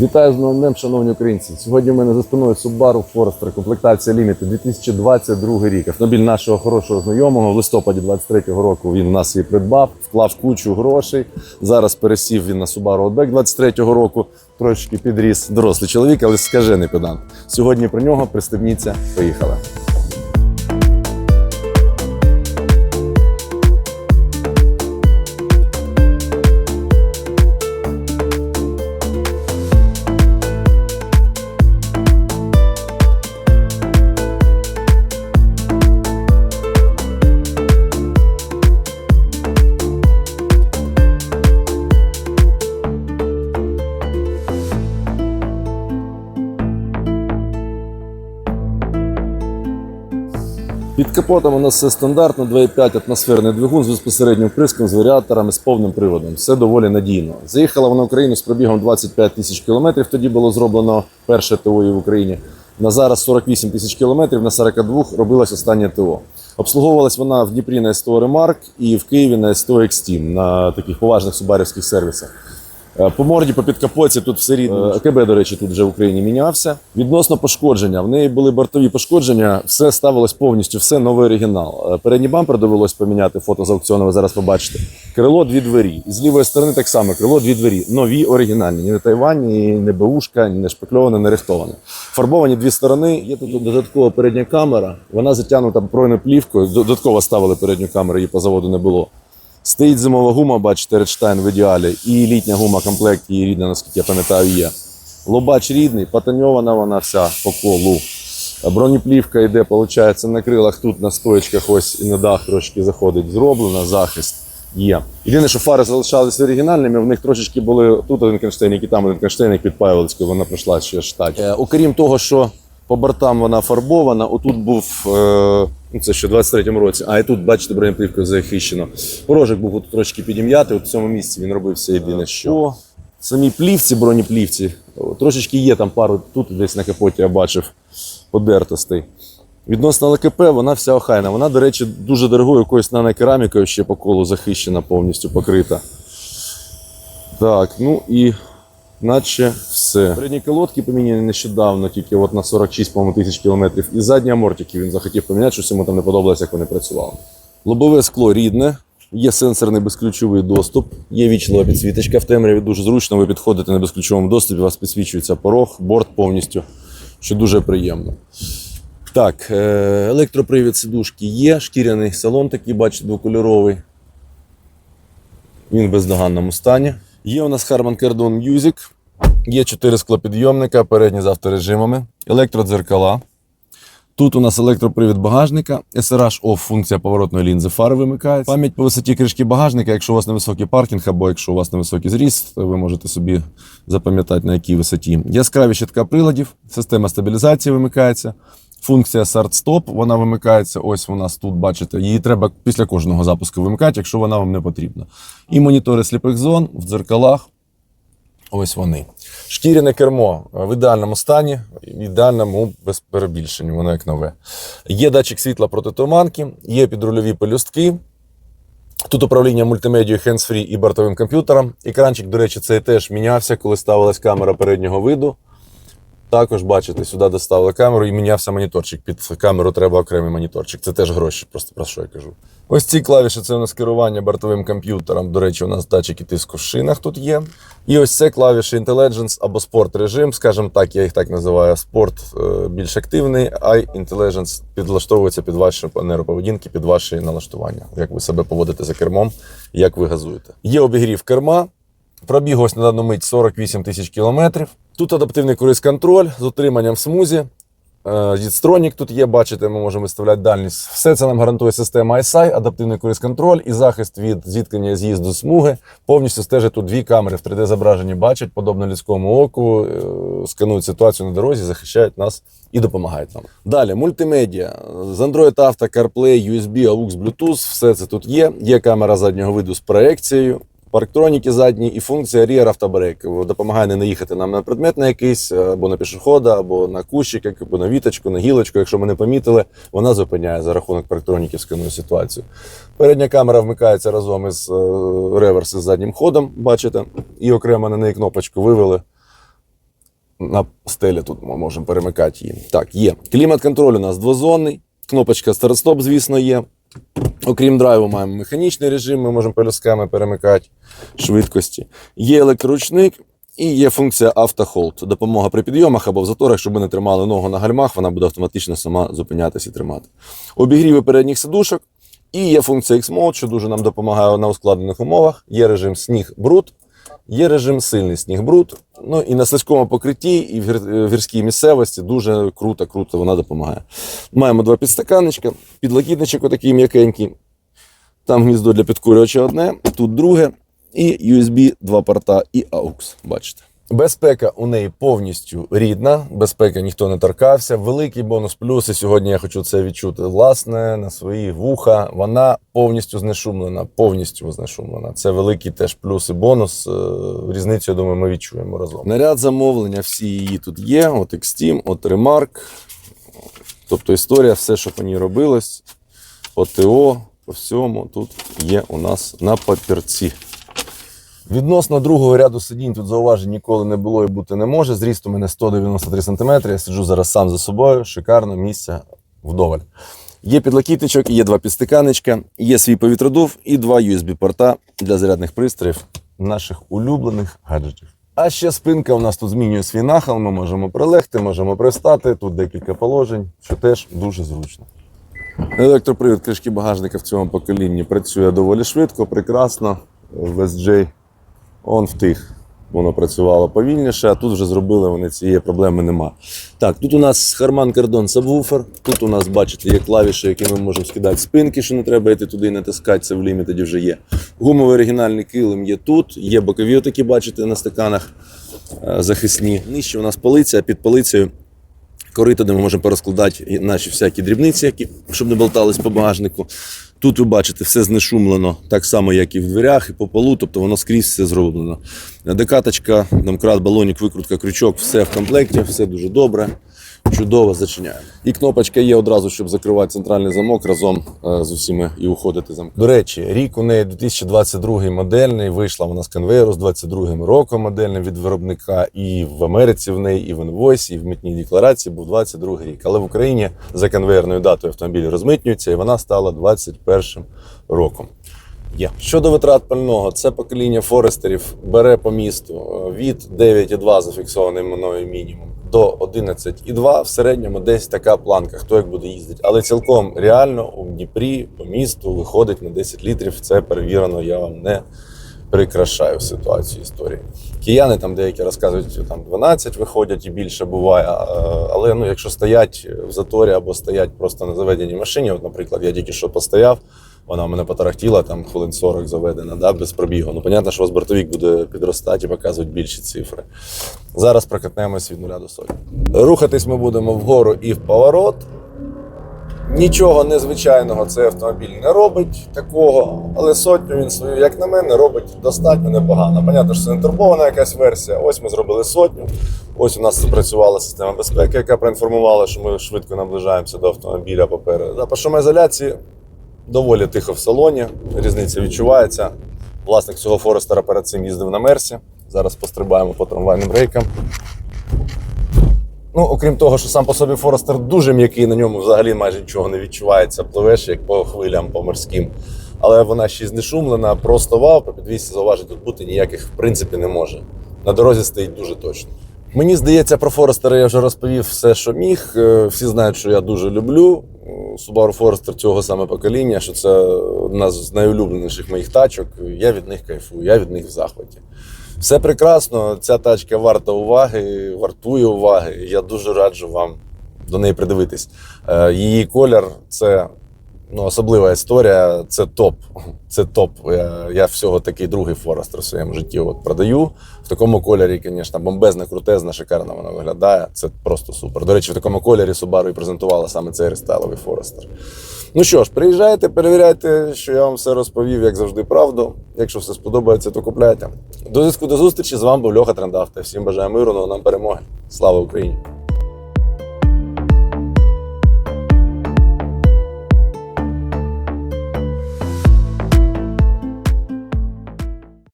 Вітаю з новим днем, шановні українці. Сьогодні в мене за спиною Subaru Forester, комплектація Limited 2022 рік. Автомобіль нашого хорошого знайомого в листопаді 23-го року він в нас її придбав, вклав кучу грошей. Зараз пересів він на Subaru Outback 23-го року. Трошечки підріс дорослий чоловік, але скажений педант. Сьогодні про нього пристебніться. Поїхали. Під капотом у нас все стандартно, 2,5 атмосферний двигун з безпосереднім вприском, з варіаторами, з повним приводом. Все доволі надійно. Заїхала вона в Україну з пробігом 25 тисяч кілометрів. Тоді було зроблено перше ТО в Україні. На зараз 48 тисяч кілометрів, на 42 робилось останнє ТО. Обслуговувалась вона в Дніпрі на СТО Ремарк і в Києві на СТО Екстім на таких поважних субарівських сервісах. Е, По морді, по підкапоці тут все рідно. АКБ, до речі, тут вже в Україні мінявся. Відносно пошкодження, в неї були бортові пошкодження, все ставилось повністю, все новий оригінал. Е, Передній бампер довелось поміняти, фото з аукціону ви зараз побачите. Крило дві двері. І з лівої сторони так само крило дві двері. Нові оригінальні. Ні не Тайвань, ні не беушка, ні не шпакльоване, не рихтоване. Фарбовані дві сторони. Є тут додаткова передня камера. Вона затягнута пройною плівкою. Додатково ставили передню камеру, її по заводу не було. Стоїть зимова гума, бачите, Редштайн в ідеалі, і літня гума в комплекті, і рідна, наскільки я пам'ятаю, є. Лобач рідний, патаньована вона вся по колу. Бронеплівка йде, виходить, на крилах тут на стоечках, ось і на дах трошки заходить, зроблено, захист є. Єдине, що фари залишалися оригінальними, в них трошечки були тут один кронштейник і там один кронштейник підпаювались, коли вона пройшла ще штат. Е, окрім того, що по бортам вона фарбована, отут був. Е, Ну, це ще в 23-му році. А і тут, бачите, бронеплівкою захищено. Порожик був тут трошки підім'ятий, от в цьому місці він робився єдине що. По самій плівці, бронеплівці, трошечки є там пару, тут десь на капоті я бачив подертостей. Відносно ЛКП, вона вся охайна. Вона, до речі, дуже дорогою якоюсь нанокерамікою ще по колу захищена, повністю покрита. Так, ну і наче все. Передні колодки поміняні нещодавно, тільки от на 46 по-моєму, тисяч кілометрів. І задні амортики він захотів поміняти, щось йому там не подобалося, як вони працювали. Лобове скло рідне, є сенсорний безключовий доступ, є вічлива підсвіточка в темряві. Дуже зручно. Ви підходите на безключовому доступі, у вас підсвічується порог, борт повністю, що дуже приємно. Так, е, електропривід сидушки є, шкіряний салон такий, бачите, двокольоровий. Він в бездоганному стані. Є у нас Harman Kardon Music, є 4 склопідйомника, передні з авторежимами, електродзеркала. Тут у нас електропривід багажника, SRH Off, функція поворотної лінзи фари вимикається. Пам'ять по висоті кришки багажника, якщо у вас невисокий паркінг або якщо у вас невисокий зріст, то ви можете собі запам'ятати на якій висоті. Яскраві щитка приладів, система стабілізації вимикається. Функція Start-Stop, вона вимикається. Ось у нас тут, бачите, її треба після кожного запуску вимикати, якщо вона вам не потрібна. І монітори сліпих зон в дзеркалах. Ось вони. Шкіряне кермо в ідеальному стані, в ідеальному без перебільшення, воно як нове. Є датчик світла проти туманки, є підрульові пелюстки. Тут управління мультимедією hands-free і бортовим комп'ютером. Екранчик, до речі, цей теж мінявся, коли ставилась камера переднього виду. Також, бачите, сюди доставили камеру і мінявся моніторчик. Під камеру треба окремий моніторчик. Це теж гроші, просто про що я кажу. Ось ці клавіші це у нас керування бортовим комп'ютером. До речі, у нас датчики тиску в шинах тут є. І ось це клавіші Intelligence або спорт режим, скажімо так, я їх так називаю. Спорт е, більш активний, а Intelligence підлаштовується під ваші нейроповедінки, під ваші налаштування, як ви себе поводите за кермом, як ви газуєте. Є обігрів керма. Пробіг ось на дану мить 48 тисяч кілометрів. Тут адаптивний круїз-контроль з утриманням в смузі. Зідстронік тут є, бачите, ми можемо виставляти дальність. Все це нам гарантує система ISI, адаптивний круїз-контроль і захист від зіткнення з'їзду смуги. Повністю стежить тут дві камери в 3D-зображенні бачать, подобно людському оку, е, сканують ситуацію на дорозі, захищають нас і допомагають нам. Далі, мультимедіа. З Android Auto, CarPlay, USB, AUX, Bluetooth, все це тут є. Є камера заднього виду з проекцією. Парктроніки задні і функція Rear Autobrake допомагає не наїхати нам на предмет на якийсь, або на пішохода, або на кущик, або на віточку, на гілочку. Якщо ми не помітили, вона зупиняє за рахунок парктроніків сканує ситуацію. Передня камера вмикається разом із е, реверс із заднім ходом, бачите, і окремо на неї кнопочку вивели. на стелі тут ми можемо перемикати її. Так, є. Клімат-контроль у нас двозонний, кнопочка старт-стоп, звісно, є. Окрім драйву, маємо механічний режим, ми можемо пелюсками перемикати швидкості. Є електроручник і є функція автохолд. Допомога при підйомах або в заторах, щоб ви не тримали ногу на гальмах, вона буде автоматично сама зупинятися і тримати. Обігріви передніх сидушок. І є функція X-Mode, що дуже нам допомагає на ускладнених умовах. Є режим сніг-бруд, є режим сильний сніг-бруд. Ну і на слизькому покритті, і в гір- в гірській місцевості дуже круто, круто вона допомагає. Маємо два підстаканничка, підлокітничок отакий м'якенький. Там гніздо для підкурювача одне, тут друге, і USB, два порта і AUX. Бачите. Безпека у неї повністю рідна, безпека ніхто не торкався. Великий бонус плюс, і сьогодні я хочу це відчути власне на свої вуха. Вона повністю знешумлена, повністю знешумлена. Це великий теж плюс і бонус. Е, Різницю, я думаю, ми відчуємо разом. Наряд замовлення, всі її тут є. От Xteam, от Remark. Тобто історія, все, що по ній робилось, по ТО, по всьому тут є у нас на папірці. Відносно другого ряду сидінь тут зауважень ніколи не було і бути не може. Зріст у мене 193 см. Я сиджу зараз сам за собою. Шикарно, місця вдоволь. Є підлокітничок, є два підстиканечка, є свій повітродув і два USB-порта для зарядних пристроїв наших улюблених гаджетів. А ще спинка у нас тут змінює свій нахил. Ми можемо прилегти, можемо пристати. Тут декілька положень, що теж дуже зручно. Електропривід кришки багажника в цьому поколінні працює доволі швидко, прекрасно. В SJ он втих. Воно працювало повільніше, а тут вже зробили вони цієї проблеми нема. Так, тут у нас Harman Kardon сабвуфер. Тут у нас, бачите, є клавіші, які ми можемо скидати спинки, що не треба йти туди і це в лімітеді вже є. Гумовий оригінальний килим є тут, є бокові, отакі, бачите, на стаканах е, захисні. Нижче у нас полиця, під полицею корито, де ми можемо порозкладати наші всякі дрібниці, які, щоб не болтались по багажнику. Тут ви бачите, все знешумлено, так само, як і в дверях, і по полу, тобто воно скрізь все зроблено. Декаточка, домкрат, балонік, викрутка, крючок, все в комплекті, все дуже добре. Чудово зачиняємо. І кнопочка є одразу, щоб закривати центральний замок разом е, з усіми і уходити замок. До речі, рік у неї 2022 модельний. Вийшла вона з конвейеру з 22 роком модельним від виробника. І в Америці в неї, і в інвойсі, і в митній декларації був 22 рік. Але в Україні за конвейерною датою автомобіль розмитнюється, і вона стала 21 роком. Є. Щодо витрат пального, це покоління Форестерів бере по місту е, від 9,2 зафіксований мною мінімум до 11,2. В середньому десь така планка, хто як буде їздити. Але цілком реально у Дніпрі по місту виходить на 10 літрів. Це перевірено, я вам не прикрашаю ситуацію історії. Кияни там деякі розказують, що там 12 виходять і більше буває. Але ну, якщо стоять в заторі або стоять просто на заведеній машині, от, наприклад, я тільки що постояв, вона в мене потарахтіла там хвилин 40 заведена, да, без пробігу. Ну, понятно, що у вас бортовик буде підростати і показувати більші цифри. Зараз прокатнемось від нуля до сотні. Рухатись ми будемо вгору і в поворот. Нічого незвичайного цей автомобіль не робить такого, але сотню він свою, як на мене, робить достатньо непогано. Понятно, що це не турбована якась версія. Ось ми зробили сотню. Ось у нас запрацювала система безпеки, яка проінформувала, що ми швидко наближаємося до автомобіля попереду. По шумоізоляції доволі тихо в салоні. Різниця відчувається. Власник цього Форестера перед цим їздив на Мерсі. Зараз пострибаємо по трамвайним рейкам. Ну, окрім того, що сам по собі Форестер дуже м'який, на ньому взагалі майже нічого не відчувається. Пливеш як по хвилям, по морським. Але вона ще й знешумлена, просто вау, по підвісці зауважень тут бути ніяких в принципі не може. На дорозі стоїть дуже точно. Мені здається, про Форестера я вже розповів все, що міг. Е, Всі знають, що я дуже люблю. Subaru Forester цього саме покоління, що це одна з найулюбленіших моїх тачок. Я від них кайфую, я від них в захваті. Все прекрасно. Ця тачка варта уваги, вартує уваги. Я дуже раджу вам до неї придивитись. Е, Її колір це ну, особлива історія. Це топ. Це топ. Я, всього такий другий Форестер в своєму житті от продаю. В такому кольорі, звісно, бомбезна, крутезна, шикарно вона виглядає. Це просто супер. До речі, в такому кольорі Subaru і презентувала саме цей рестайловий Форестер. Ну що ж, приїжджайте, перевіряйте, що я вам все розповів, як завжди, правду. Якщо все сподобається, то купляйте. До зв'язку до зустрічі. З вами був Льоха Трендавте. Всім бажаю миру, ну, нам перемоги. Слава Україні!